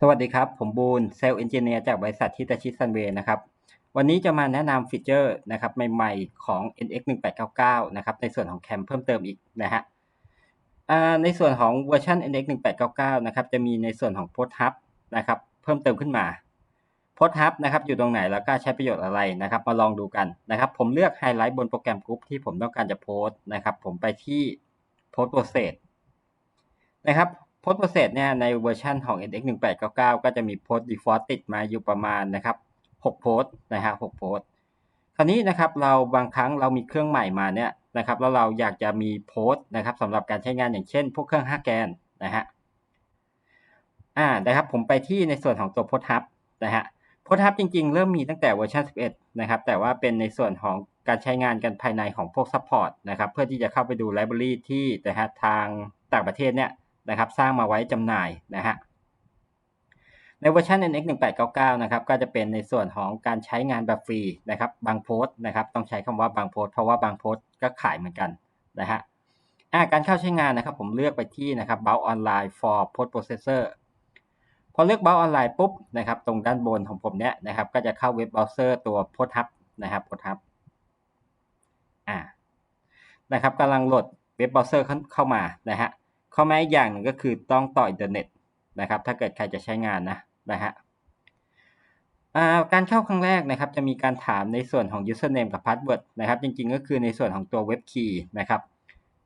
สวัสดีครับ ผมบูนเซลล์เอนจิเนียร์จากบริษัททิตาชิซันเวย์นะครับ วันนี้จะมาแนะนำฟีเจอร์นะครับใหม่ๆของ NX 1899นะครับ ในส่วนของแคมเพิ่มเติมอีกนะฮะในส่วนของเวอร์ชัน NX 1899นะครับ จะมีในส่วนของโพสต์ฮับนะครับเพิ่มเติมขึ้นมาโพสต์ฮับนะครับอยู่ตรงไหนแล้วก็ใช้ประโยชน์อะไรนะครับ มาลองดูกันนะครับ ผมเลือกไฮไลท์บนโปรแกรมกรุ๊ปที่ผมต้องการจะโพสต์นะครับ ผมไปที่โพสต์โปรเซสนะครับ โพสต์โปรเซสเนี่ยในเวอร์ชันของ NX 1899 ก็จะมีโพสต์ default ติดมาอยู่ประมาณนะครับ6โพสต์นะฮะ6โพสต์คราวนี้นะครับเราบางครั้งเรามีเครื่องใหม่มาเนี่ยนะครับแล้วเราอยากจะมีโพสต์นะครับสำหรับการใช้งานอย่างเช่น พวกเครื่อง5แกนนะฮะอ่านะครับผมไปที่ในส่วนของตัวโพสต์ฮับนะฮะโพสต์ฮับจริงๆ เริ่มมีตั้งแต่เวอร์ชัน11 นะครับ แต่ว่าเป็นในส่วนของการใช้งานกันภายในของพวกซัพพอร์ตนะครับเพื่อที่จะเข้าไปดูไลบรารีที่นะฮะทางต่างประเทศเนี่ย นะครับสร้างมาไว้จำหน่ายนะฮะในเวอร์ชัน NX 1899นะครับก็จะเป็นในส่วนของการใช้งานแบบฟรีนะครับบางโพสต์นะครับต้องใช้คำว่าบางโพสต์เพราะว่าบางโพสต์ก็ขายเหมือนกันนะฮะการเข้าใช้งานนะครับผมเลือกไปที่นะครับ b o u n Online for Post Processor พอเลือกเบราว์ออนไลน์ปุ๊บนะครับตรงด้านบนของผมเนี้ยนะครับก็จะเข้าเว็บเบราว์เซอร์ตัวโพสทับนะครับโพสทับอ่านะครับกำลังโหลดเว็บเบราว์เซอร์เข้ามานะฮะ ข้อแม้อีกอย่างหนึ่งก็คือต้องต่ออินเทอร์เน็ตนะครับ ถ้าเกิดใครจะใช้งานนะนะฮะการเข้าครั้งแรกนะครับ จะมีการถามในส่วนของ username กับ password นะครับ จริงๆ ก็คือในส่วนของตัวเว็บคีย์นะครับ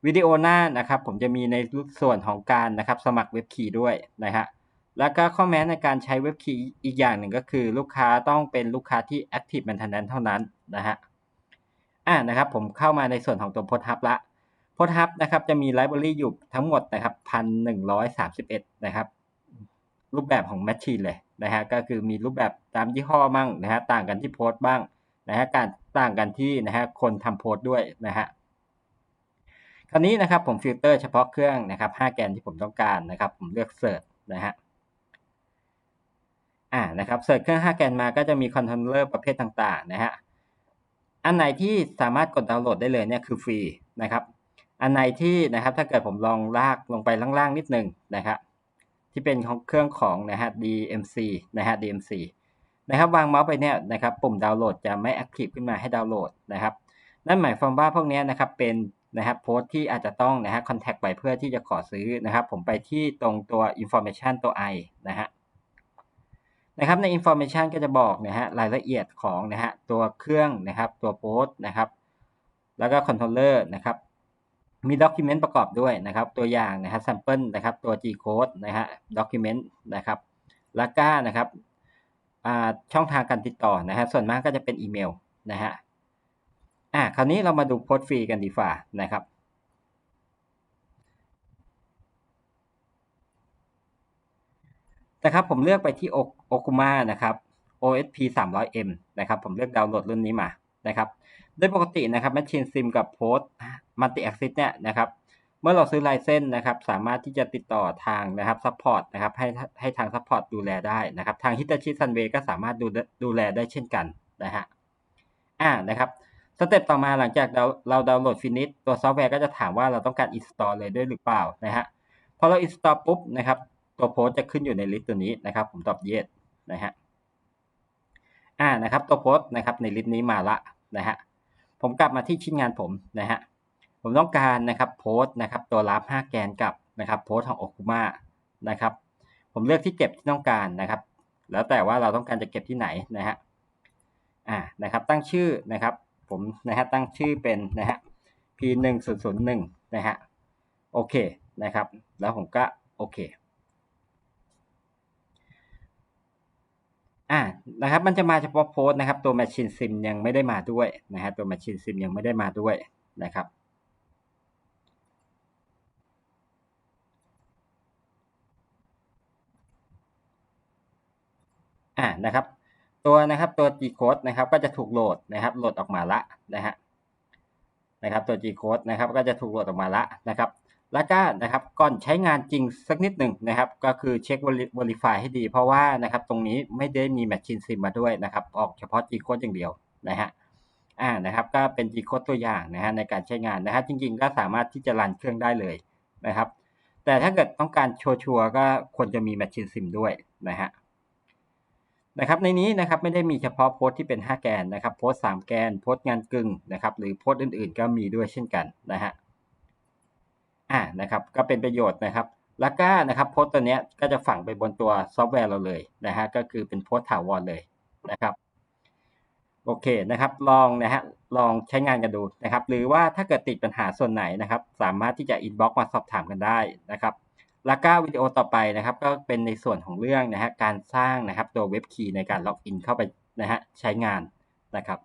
วิดีโอหน้านะครับ ผมจะมีในส่วนของการนะครับ สมัครเว็บคีย์ด้วยนะฮะแล้วก็ข้อแม้ในการใช้เว็บคีย์อีกอย่างหนึ่งก็คือ ลูกค้าต้องเป็นลูกค้าที่ Active Maintenance เท่านั้นนะฮะอ่านะครับ ผมเข้ามาในส่วนของตัวโพสทับละ โพสทับนะครับจะมีไลบรารีอยู่ทั้งหมดนะครับพันหนึ่งร้อยสามสิบเอ็ดนะครับ รูปแบบของแมชชีนเลยนะฮะก็คือมีรูปแบบตามยี่ห้อมั่งนะฮะต่างกันที่โพสต์บ้างนะฮะการต่างกันที่นะฮะคนทำโพสต์ด้วยนะฮะคราวนี้นะครับผมฟิลเตอร์เฉพาะเครื่องนะครับ5แกนที่ผมต้องการนะครับ ผมเลือกเสิร์ชนะฮะอ่านะครับเสิร์ชเครื่อง 5 แกนมาก็จะมีคอนโทรลเลอร์ประเภทต่างๆนะฮะอันไหนที่สามารถกดดาวน์โหลดได้เลยเนี่ยคือฟรีนะครับ อันไหนที่นะครับถ้าเกิดผมลองลากลงไปล่างๆนิดหนึ่งนะครับที่เป็นของเครื่องของนะฮะ DMC นะฮะ DMC นะครับวางเมาส์ไปเนี่ยนะครับปุ่มดาวน์โหลดจะไม่แอคทีฟขึ้นมาให้ดาวน์โหลดนะครับนั่นหมายความว่าพวกนี้นะครับเป็นนะครับโพสที่อาจจะต้องนะฮะคอนแทคไปเพื่อที่จะขอซื้อนะครับ ผมไปที่ตรงตัว information ตัว i นะฮะนะครับใน information ก็จะบอกนะฮะรายละเอียดของนะฮะตัวเครื่องนะครับตัวโพสต์นะครับ แล้วก็คอนโทรลเลอร์นะครับ มีด็อกิเมนต์ประกอบด้วยนะครับ ตัวอย่างนะฮะ sample นะครับ ตัว G code นะฮะด็อกิเมนต์นะครับแล้วก็นะครับช่องทางการติดต่อนะฮะส่วนมากก็จะเป็นอีเมลนะฮะอ่าคราวนี้เรามาดูโพสต์ฟรีกันดีกว่านะครับนะครับผมเลือกไปที่โอคุมานะครับ OSP 300M นะครับ ผมเลือกดาวน์โหลดรุ่นนี้มา นะครับโดยปกตินะครับ Machine Sim กับ Post Multi Access เนี่ยนะครับเมื่อเราซื้อลเซนส์นนะครับ สามารถที่จะติดต่อทางนะครับซัพพอร์ตนะครับให้ให้ทางซัพพอร์ตดูแลได้นะครับ ทาง Hitachi Sunway ก็สามารถดูดูแลได้เช่นกันนะฮะอ่านะครับสเต็ปต่อมาหลังจากเราเราดาวน์โหลดฟินิชตัวซอฟต์แวร์ก็จะถามว่าเราต้องการ install เลยด้วยหรือเปล่านะฮะพอเรา install ปุ๊บนะครับ ตัวโพสจะขึ้นอยู่ในลิสต์ตัวนี้นะครับ ผมตอบ yes นะฮะ อ่านะครับตัวโพสนะครับในลิสต์นี้มาละนะฮะผมกลับมาที่ชิ้นงานผมนะฮะผมต้องการนะครับโพสต์นะครับตัวรับ5แกนกับนะครับโพสต์ของโอคุมานะครับผมเลือกที่เก็บที่ต้องการนะครับ แล้วแต่ว่าเราต้องการจะเก็บที่ไหนนะฮะอ่านะครับตั้งชื่อนะครับผมนะฮะตั้งชื่อเป็นนะฮะ p 1 0 0 1นะฮะโอเคนะครับ แล้วผมก็โอเค อ่านะครับมันจะมาเฉพาะโพสต์นะครับ ตัว Machine Sim ยังไม่ได้มาด้วยนะฮะตัว Machine Sim ยังไม่ได้มาด้วยนะครับอ่านะครับ ตัวนะครับตัว G code นะครับก็จะถูกโหลดนะครับโหลดออกมาละนะฮะนะครับตัว G code นะครับก็จะถูกโหลดออกมาละนะครับ แล้วก็นะครับก่อนใช้งานจริงสักนิดหนึ่งนะครับ ก็คือเช็ค Verify ให้ดี เพราะว่านะครับตรงนี้ไม่ได้มี Machine Sim มาด้วยนะครับ ออกเฉพาะ G code อย่างเดียวนะฮะอ่านะครับก็เป็น G code ตัวอย่างนะฮะในการใช้งานนะฮะจริง ๆ ก็สามารถที่จะรันเครื่องได้เลยนะครับ แต่ถ้าเกิดต้องการชัวร์ก็ควรจะมี Machine Sim ด้วยนะฮะนะครับในนี้นะครับไม่ได้มีเฉพาะโพสต์ที่เป็น 5 แกนนะครับโพสต์3แกนโพสต์งานกึ่งนะครับหรือโพสต์อื่นๆ ก็มีด้วยเช่นกันนะฮะ อ่านะครับก็เป็นประโยชน์นะครับ แล้วก็นะครับโพสต์ตัวเนี้ยก็จะฝังไปบนตัวซอฟต์แวร์เราเลยนะฮะก็คือเป็นโพสต์ถาวรเลยนะครับโอเคนะครับลองนะฮะลองใช้งานกันดูนะครับ หรือว่าถ้าเกิดติดปัญหาส่วนไหนนะครับ สามารถที่จะอินบ็อกมาสอบถามกันได้นะครับแล้วก็วิดีโอต่อไปนะครับ ก็เป็นในส่วนของเรื่องนะฮะการสร้างนะครับตัวเว็บคีย์ในการล็อกอินเข้าไปนะฮะใช้งานนะครับ